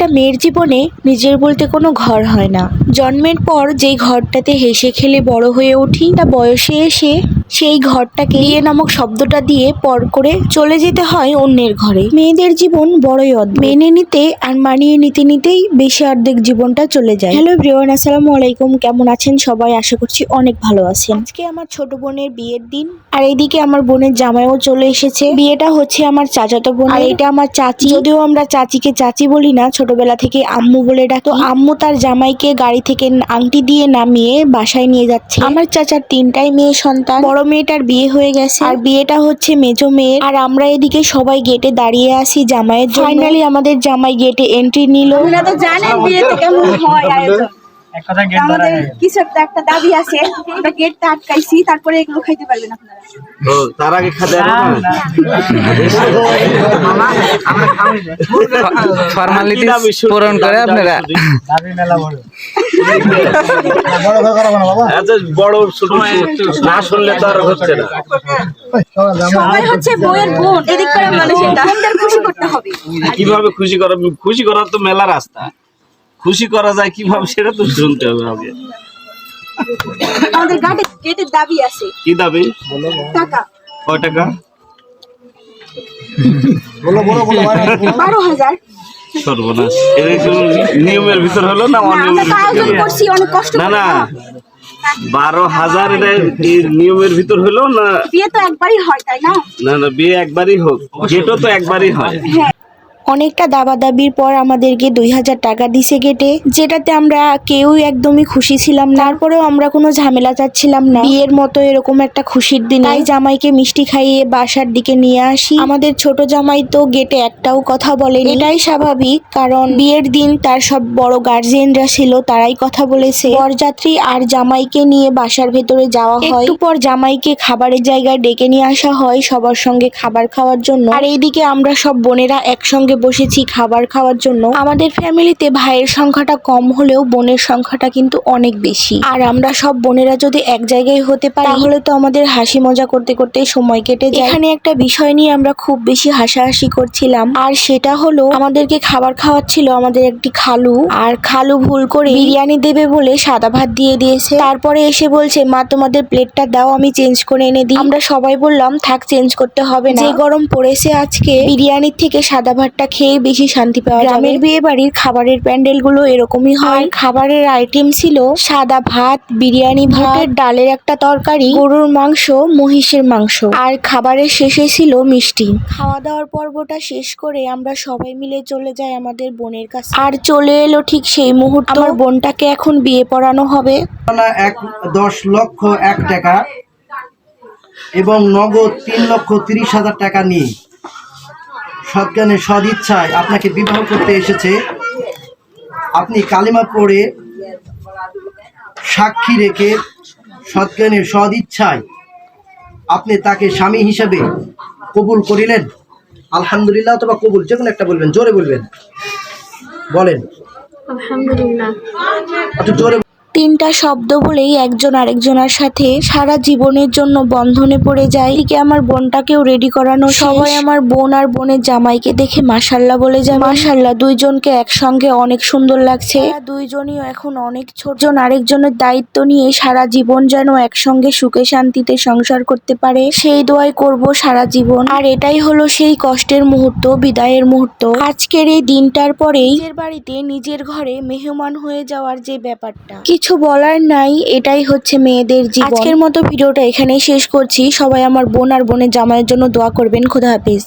একটা মেয়ের জীবনে নিজের বলতে কোনো ঘর হয় না। জন্মের পর যেই ঘরটাতে হেসে খেলে বড় হয়ে উঠি, তা বয়সে এসে সেই ঘরটাকে বিয়ে নামক শব্দটা দিয়ে পর করে চলে যেতে হয় অন্যের ঘরে। মেয়েদের জীবন বড়ই অদ্ভুত। মেনে নিতে আর মানিয়ে নিতে নিতেই বেশি অর্ধেক জীবনটা চলে যায়। হ্যালো ব্রিয়ান আসসালামু আলাইকুম। কেমন আছেন সবাই? আশা করছি অনেক ভালো আছেন। আজকে আমার ছোট বোনের বিয়ের দিন। আর এইদিকে আমার বোনের জামাইও চলে এসেছে। বিয়েটা হচ্ছে আমার চাচাতো বোন আর এটা আমার চাচি। যদিও আমরা চাচিকে চাচি বলি না, ছোটবেলা থেকে আম্মু বলে ডাকি। তো আম্মু তার জামাইকে গাড়ি থেকে আংটি দিয়ে নামিয়ে বাসায় নিয়ে যাচ্ছে। আমার চাচার তিনটাই মেয়ে সন্তান। বড় মেয়েটার বিয়ে হয়ে গেছে। আর বিয়েটা হচ্ছে মেজো মেয়ের। আর আমরা এদিকে সবাই গেটে দাঁড়িয়ে আছি জামাইয়ের ফাইনালি আমাদের জামাই গেটে এন্ট্রি নিল। আপনারা তো জানেন বিয়েতে কেমন হয় আয়োজন। এক কথা গেট আমাদের কিছু একটা একটা দাবি আছে। আমরা গেটটা আটকাইছি তারপরে এগুলো খাইতে পারবেন আপনারা। তার আগে খাতে ফর্মালিটি পূরণ করে আপনারা। দাবি মেলা বড় আচ্ছা বড় ছোট না শুনলে তো আর হচ্ছে না সবাই হচ্ছে বইয়ের বোন এদিক করে মানুষের বোনদের খুশি করতে হবে। কীভাবে খুশি করা খুশি করার তো মেলা রাস্তা। খুশি করা যায় কীভাবে সেটা তো শুনতে হবে আগে। আমাদের গাটে গেটের দাবি আছে। কি দাবি? টাকা। কয় টাকা? বারো হাজার। সর্বনাশ। নিয়মের ভিতর হলো না না না না। বারো হাজার নিয়মের ভিতর হলো না? বিয়ে তো একবারই হয় তাই না? না না বিয়ে একবারই হোক। যেটা তো একবারই হয়। অনেকটা দাবাদাবির পর আমাদেরকে দুই হাজার টাকা দিছে গেটে, যেটাতে আমরা কেউই একদমই খুশি ছিলাম না। তারপরেও আমরা কোনো ঝামেলা চাচ্ছিলাম না। বিয়ের মতো এরকম একটা খুশির দিন তাই জামাইকে মিষ্টি খাইয়ে বাসার দিকে নিয়ে আসি। আমাদের ছোট জামাই তো গেটে একটাও কথা বলে এটাই স্বাভাবিক, কারণ বিয়ের দিন তার সব বড় গার্জিয়ানরা ছিল, তারাই কথা বলেছে। বরযাত্রী আর জামাইকে নিয়ে বাসার ভেতরে যাওয়া হয়। পর জামাইকে খাবারের জায়গায় ডেকে নিয়ে আসা হয় সবার সঙ্গে খাবার খাওয়ার জন্য। আর এইদিকে আমরা সব বোনেরা একসঙ্গে বসেছি খাবার খাওয়ার জন্য, আমাদের ফ্যামিলিতে ভাইয়ের সংখ্যাটা কম হলেও বোনের সংখ্যাটা কিন্তু অনেক বেশি। আর আমরা সব বোনেরা যদি এক জায়গায় হতে পারি, তাহলে তো আমাদের হাসি মজা করতে করতে সময় কেটে যায়। এখানে একটা বিষয় নিয়ে আমরা খুব বেশি হাসাহাসি করছিলাম, আর সেটা হলো আমাদেরকে খাবার খাওয়াচ্ছিল আমাদের একটি খালু, আর খালু ভুল করে বিরিয়ানি দেবে বলে সাদা ভাত দিয়ে দিয়েছে। তারপরে এসে বলছে, মা, তোমাদের প্লেটটা দাও, আমি চেঞ্জ করে এনে দিই। আমরা সবাই বললাম, থাক, চেঞ্জ করতে হবে না। যে গরম পড়েছে আজকে, বিরিয়ানির থেকে সাদা ভাতটা খেয়ে বেশি শান্তি পাওয়া গ্রামের বিয়ে বাড়ির খাবারের প্যান্ডেলগুলো এরকমই হয়। খাবারের আইটেম ছিল সাদা ভাত বিরিয়ানি ভাতের ডালের একটা তরকারি গরুর মাংস মহিষের মাংস। আর খাবারের শেষে ছিল মিষ্টি। খাওয়া দাওয়ার পর্বটা শেষ করে আমরা সবাই মিলে চলে যাই আমাদের বোনের কাছে। আর চলে এলো ঠিক সেই মুহূর্ত। আমার বোনটাকে এখন বিয়ে পড়ানো হবে। এক দশ লক্ষ এক টাকা এবং নগদ তিন লক্ষ তিরিশ হাজার টাকা নিয়ে। সজ্ঞানে সদিচ্ছায় আপনাকে বিবাহ করতে এসেছে। আপনি কালিমা পড়ে সাক্ষী রেখে সজ্ঞানে সদিচ্ছায় আপনি তাকে স্বামী হিসাবে কবুল করিলেন। আলহামদুলিল্লাহ অথবা কবুল যে কোনো একটা বলবেন জোরে বলবেন। বলেন। আলহামদুলিল্লাহ। একটু জোরে তিনটা শব্দ বলেই একজন আরেকজনের সাথে সারা জীবনের জন্য বন্ধনে পড়ে যায়। এদিকে আমার বোনটাকেও রেডি করানো সবাই আমার বোন আর বোনের জামাইকে দেখে মাসাল্লাহ বলে যায় মাসাল্লাহ দুইজনকে একসঙ্গে অনেক সুন্দর লাগছে। দুইজনই এখন অনেক ছোট। জন আরেকজনের দায়িত্ব নিয়ে সারা জীবন যেন একসঙ্গে সুখে শান্তিতে সংসার করতে পারে। সেই দোয়াই করব সারা জীবন। আর এটাই হলো সেই কষ্টের মুহূর্ত বিদায়ের মুহূর্ত। আজকের এই দিনটার পরেই নিজের বাড়িতে নিজের ঘরে মেহমান হয়ে যাওয়ার যে ব্যাপারটা। কিছু বলার নাই, এটাই হচ্ছে মেয়েদের জীবন। আজকের মতো ভিডিওটা এখানেই শেষ করছি। সবাই আমার বোন আর বোনের জামাইয়ের জন্য দোয়া করবেন। খোদা হাফিজ।